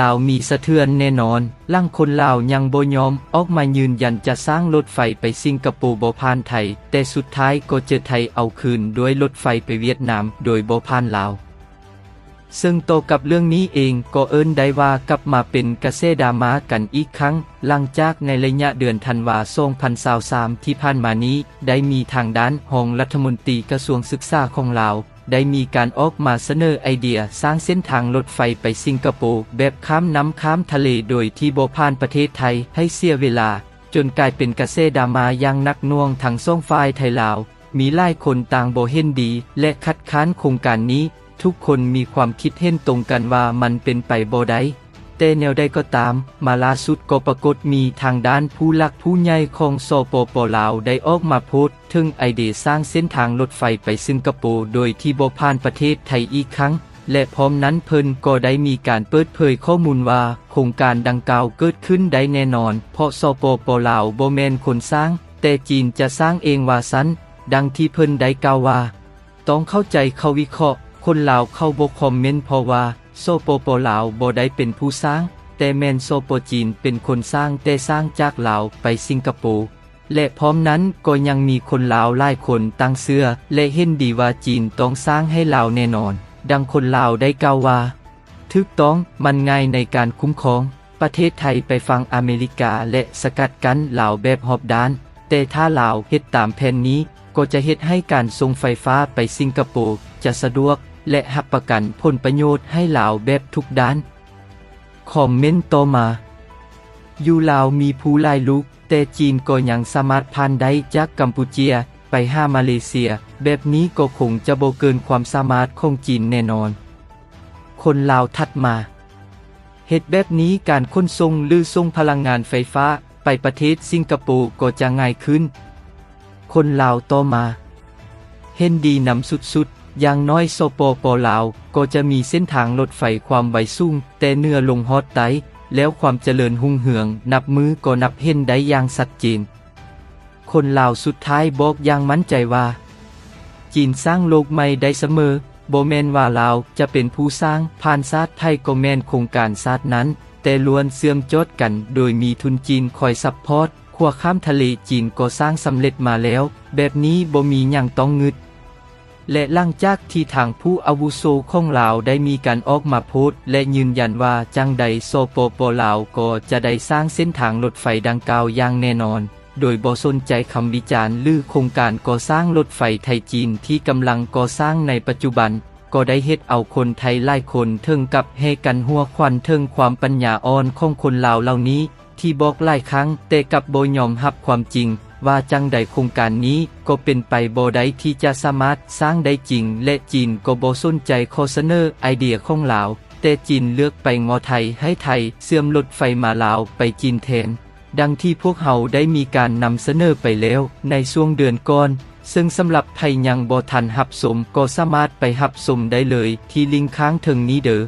ลาวมีสะเทือนแน่นอน ล่างคนลาวยังบ่ยอม ออกมายืนยันจะสร้างรถไฟไปสิงคโปร์บ่ผ่านไทย แต่สุดท้ายก็เจอไทยเอาคืนด้วยรถไฟไปเวียดนาม โดยบ่ผ่านลาว ซึ่งโตกับเรื่องนี้เองก็เอิ้นได้ว่ากลับมาเป็นกระแสดามากันอีกครั้ง หลังจากในระยะเดือนธันวาคม2023ที่ผ่านมานี้ ได้มีทางด้านห้องรัฐมนตรีกระทรวงศึกษาของลาว ได้มีการออกมาเสนอไอเดียสร้างเส้นทางรถไฟไปสิงคโปร์แบบข้ามน้ำข้ามทะเลโดยที่โบผ่านประเทศไทยให้เสียเวลา จนกลายเป็นกระแสดรามาอย่างนักน่วงทางสองฝ่ายไทยลาว มีหลายคนต่างโบเห็นดี และคัดค้านโครงการนี้ ทุกคนมีความคิดเห็นตรงกันว่ามันเป็นไปบ่ได้ แต่แนวใดก็ตาม มาล่าสุดก็ปรากฏมีทางด้านผู้หลักผู้ใหญ่ของสปปลาวได้ออกมาโพสต์ถึงไอเดียสร้างเส้นทางรถไฟไปสิงคโปร์โดยที่บ่ผ่านประเทศไทยอีกครั้งและพร้อมนั้นเพิ่นก็ได้มีการเปิดเผยข้อมูลว่า โครงการดังกล่าวเกิดขึ้นได้แน่นอน เพราะสปปลาวบ่แมนคนสร้าง แต่จีนจะสร้างเองว่าซั้น ดังที่เพิ่นได้กล่าวว่า ต้องเข้าใจเขาวิเคราะห์ คนลาวเข้าบ่คอมเมนต์เพราะว่า โซโปโปลาวบ่ได้เป็นผู้สร้าง แต่แมนโซโปจีนเป็นคนสร้างแต่สร้างจากลาวไปสิงคโปร์และพร้อมนั้นก็ยังมีคนลาวหลายคนตั้งเสื้อ และเห็นดีว่าจีนต้องสร้างให้ลาวแน่นอน ดังคนลาวได้กล่าวว่าถูกต้องมันง่ายในการคุ้มครอง ประเทศไทยไปฟังอเมริกาและสกัดกั้นลาวแบบหอบด้าน แต่ถ้าลาวเฮ็ดตามแผนนี้ก็จะเฮ็ดให้การส่งไฟฟ้าไปสิงคโปร์จะสะดวก และหับประกันผลประโยชน์ให้ลาวแบบทุกด้าน คอมเมนต์ต่อมา อยู่ลาวมีผู้ลายลูกแต่จีนก็ยังสามารถผ่านได้จากกัมพูเจียไปห้ามาเลเซีย แบบนี้ก็คงจะโบเกินความสามารถของจีนแน่นอน คนลาวถัดมาเหตุแบบนี้การขนส่งหรือส่งพลังงานไฟฟ้าไปประเทศสิงคโปร์ก็จะง่ายขึ้น คนลาวต่อมาเห็นดีนำสุดๆ อย่างน้อยโซโปโปลาว ก็จะมีเส้นทางรถไฟความไวสูงแต่เนื้อลงฮอตไต แล้วความเจริญหุ่งเหือง นับมือก็นับเห็นได้อย่างชัดเจนคนลาวสุดท้ายบอกอย่างมั่นใจว่า จีนสร้างโลกใหม่ได้เสมอโบแมนว่าลาวจะเป็นผู้สร้างผ่านซาดไทยก็แมนโครงการซาดนั้น แต่ล้วนเสื่อมจดกัน โดยมีทุนจีนคอยซับพอร์ตขั้วข้ามทะเลจีนก็สร้างสำเร็จมาแล้ว แบบนี้บ่มีอย่างต้องงึด และหลังจากที่ทางผู้อาวุโสของลาวได้มีการออกมาโพสต์และยืนยันว่าจังใดโซโปโปลาวก็จะได้สร้างเส้นทางรถไฟดังกล่าวอย่างแน่นอน โดยบ่สนใจคำวิจารณ์หรือโครงการก่อสร้างรถไฟไทยจีนที่กำลังก่อสร้างในปัจจุบัน ก็ได้เฮ็ดเอาคนไทยหลายคนเทิงกับให้กันหัวควันเทิงความปัญญาอ่อนของคนลาวเหล่านี้ ที่บอกหลายครั้งแต่กับโบ่ยอมรับความจริง ว่าจังใดโครงการนี้ก็เป็นไปบ่ได้ที่จะสามารถสร้างได้จริง และจีนก็บ่สนใจข้อเสนอไอเดียของลาว แต่จีนเลือกไปงอไทยให้ไทยเสื่อมรถไฟมาลาวไปจีนแทนดังที่พวกเขาได้มีการนำเสนอไปแล้วในช่วงเดือนก่อน ซึ่งสำหรับไทยยังบ่ทันหับสมก็สามารถไปหับสมได้เลยที่ลิงค้างถึงนี้เด้อ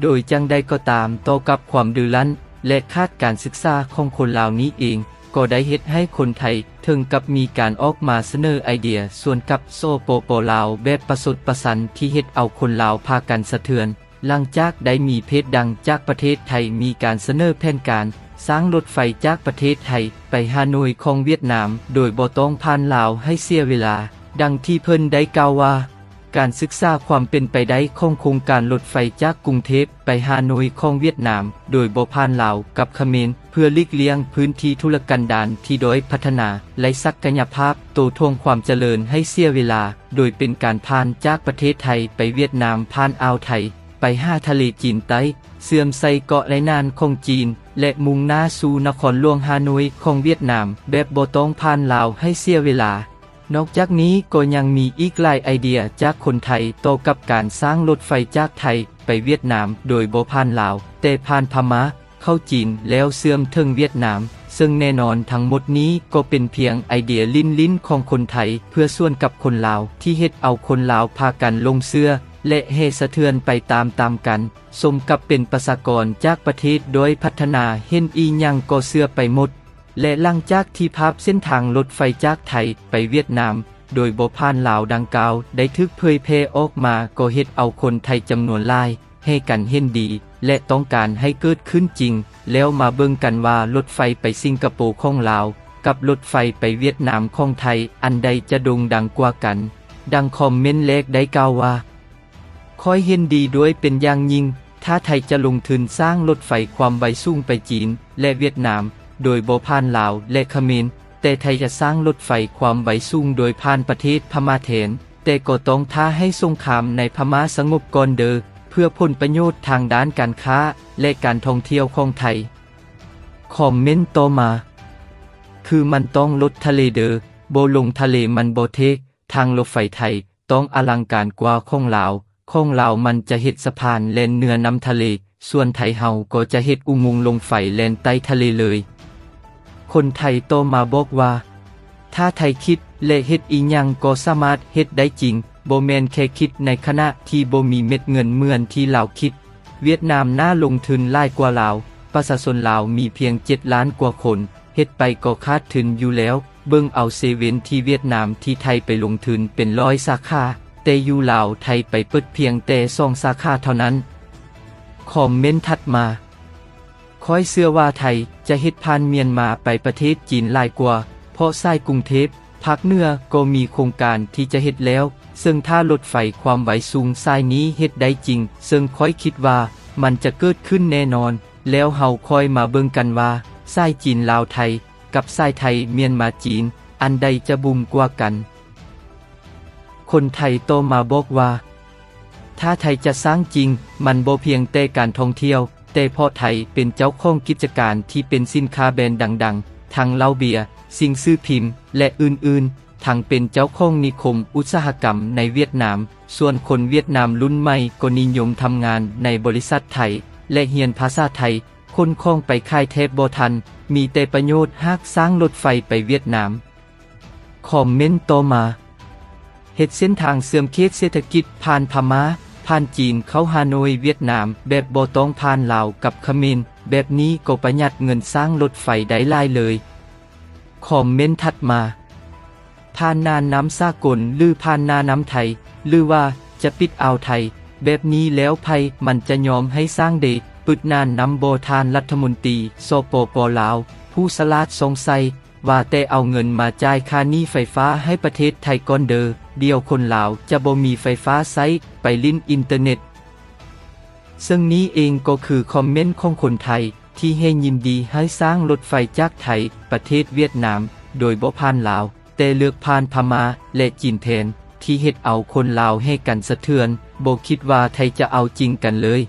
โดยจังใดก็ตามต่อกับความดื้อรั้นและคาดการศึกษาของคนลาวนี้เอง ก็ได้เฮ็ดให้คนไทย ถึงกับมีการออกมาเสนอไอเดียส่วนกับโซโปโปลาวแบบประสดประสันที่เฮ็ดเอาคนลาวพากันสะเทือน หลังจากได้มีเพจดังจากประเทศไทยมีการเสนอแผนการสร้างรถไฟจากประเทศไทยไปฮานอยของเวียดนาม โดยบ่ต้องผ่านลาวให้เสียเวลา ดังที่เพิ่นได้กล่าวว่า การศึกษาความเป็นไปได้ของโครงการรถไฟจากกรุงเทพไปฮานอยของเวียดนาม โดยบ่ผ่านลาวกับเขมรเพื่อลีกเลี่ยงพื้นที่ธุรกันดารที่โดยพัฒนาและศักยภาพโตทวงความเจริญให้เสียเวลา โดยเป็นการผ่านจากประเทศไทยไปเวียดนามผ่านอ่าวไทย ไปห้าทะเลจีนใต้เสื่อมใส่เกาะไรนานของจีน และมุ่งหน้าสู่นครหลวงฮานอยของเวียดนาม แบบบ่ต้องผ่านลาวให้เสียเวลา นอกจากนี้ก็ยังมีอีกหลายไอเดียจากคนไทยโตกับการสร้างรถไฟจากไทยไปเวียดนามโดยโบ่ผ่านลาว แต่ผ่านพม่าเข้าจีนแล้วเสื่อมถึงเวียดนาม ซึ่งแน่นอนทั้งหมดนี้ก็เป็นเพียงไอเดียลิ้นลิ้นของคนไทย เพื่อส่วนกับคนลาวที่เฮ็ดเอาคนลาวพากันลงเสื้อและเฮสะเทือนไปตามตามกัน สมกับเป็นประชากรจากประเทศโดยพัฒนาเห็นอีหยังก็เสื้อไปหมด และหลังจากที่ภาพเส้นทางรถไฟจากไทยไปเวียดนาม โดยบ่ผ่านลาวดังกล่าวได้ทึกเผยแพร่ออกมาก็เฮ็ดเอาคนไทยจำนวนหลายให้กันเห็นดี และต้องการให้เกิดขึ้นจริง แล้วมาเบิ่งกันว่ารถไฟไปสิงคโปร์ของลาว กับรถไฟไปเวียดนามของไทยอันใดจะโด่งดังกว่ากัน ดังคอมเมนต์แรกได้กล่าวว่าคอยเห็นดีด้วยเป็นอย่างยิ่ง ถ้าไทยจะลงทุนสร้างรถไฟความไวสูงไปจีน และเวียดนาม โดยโบ่ผ่านลาวและขมรแต่ไทยจะสร้างรถไฟความไวสูงโดยผ่านประเทศพม่าแทนแต่ก็ต้องท้าให้สงครามในพม่าสงบก่อนเดอเพื่อผลประโยชน์ทางด้านการค้าและการท่องเที่ยวของไทย คอมเมนต์ต่อมา คือมันต้องลดทะเลเดอโบลงทะเลมันโบเทกทางรถไฟไทยต้องอลังการกว่าของลาวของลาวมันจะเฮ็ดสะพานแล่นเนื้อน้ำทะเล ส่วนไทยเฮาก็จะเฮ็ดอุโมงค์ลงไฟแล่นใต้ทะเลเลย คนไทยโตมาบอกว่า ถ้าไทยคิดและเฮ็ดอีหยังก็สามารถเฮ็ดได้จริงโบแมนแค่คิดในขณะที่โบมีเม็ดเงินเหมือนที่ลาวคิด เวียดนามน่าลงทุนหลายกว่าลาวประชาชนลาวมีเพียง7ล้านกว่าคนเฮ็ดไปก็คาดถึงอยู่แล้ว เบิ่งเอาเซเว่นที่เวียดนามที่ไทยไปลงทุนเป็นร้อยสาขาแต่อยู่ลาวไทยไปเปิดเพียงแต่สองสาขาเท่านั้น คอมเมนต์ถัดมา คอยเชื่อว่าไทยจะเฮ็ดผ่านเมียนมาไปประเทศจีนหลายกว่า เพราะสายกรุงเทพภาคเหนือก็มีโครงการที่จะเฮ็ดแล้ว ซึ่งถ้ารถไฟความไวสูงสายนี้เฮ็ดได้จริง ซึ่งคอยคิดว่ามันจะเกิดขึ้นแน่นอน แล้วเฮาคอยมาเบิ่งกันว่าสายจีนลาวไทย กับสายไทยเมียนมาจีน อันใดจะบุมกว่ากัน คนไทยโตมาบอกว่า ถ้าไทยจะสร้างจริง มันบ่เพียงแต่การท่องเที่ยว แต่เพราะไทยเป็นเจ้าของกิจการที่เป็นสินค้าแบรนด์ดัง ๆทั้งเหล้าเบียร์สิ่งซื้อพิมพ์ และอื่นๆทั้งเป็นเจ้าของนิคมอุตสาหกรรมในเวียดนาม ส่วนคนเวียดนามรุ่นใหม่ก็นิยมทำงานในบริษัทไทย และเรียนภาษาไทย คนคล่องไปค่ายเทพบทัน มีแต่ประโยชน์หากสร้างรถไฟไปเวียดนาม คอมเมนต์ต่อมาเฮ็ดเส้นทางเสื่อมเขตเศรษฐกิจผ่านพมา่า ผ่านจีนเข้าฮานอยเวียดนาม แบบบ่ต้องผ่านลาวกับเขมรแบบนี้ก็ประหยัดเงินสร้างรถไฟได้ลายเลยคอมเมนต์ถัดมาผ่านนานน้ำสากลหรือผ่านนาน้ำไทย หรือว่าจะปิดอ่าวไทย แบบนี้แล้วไพมันจะยอมให้สร้างเดชปึดนานน้ำโบทานรัฐมนตรีโซโปปลาว ผู้สลาดสงสัย ว่าแต่เอาเงินมาจ่ายค่าหนี้ไฟฟ้าให้ประเทศไทยก่อนเดอเดียวคนลาวจะบ่มีไฟฟ้าใช้ไปลิ้นอินเทอร์เน็ต ซึ่งนี้เองก็คือคอมเมนต์ของคนไทยที่ให้ยินดีให้สร้างรถไฟจากไทย ประเทศเวียดนาม โดยบ่ผ่านลาว แต่เลือกผ่านพม่าและจีนแทนที่เฮ็ดเอาคนลาวให้กันสะเทือนบ่คิดว่าไทยจะเอาจริงกันเลย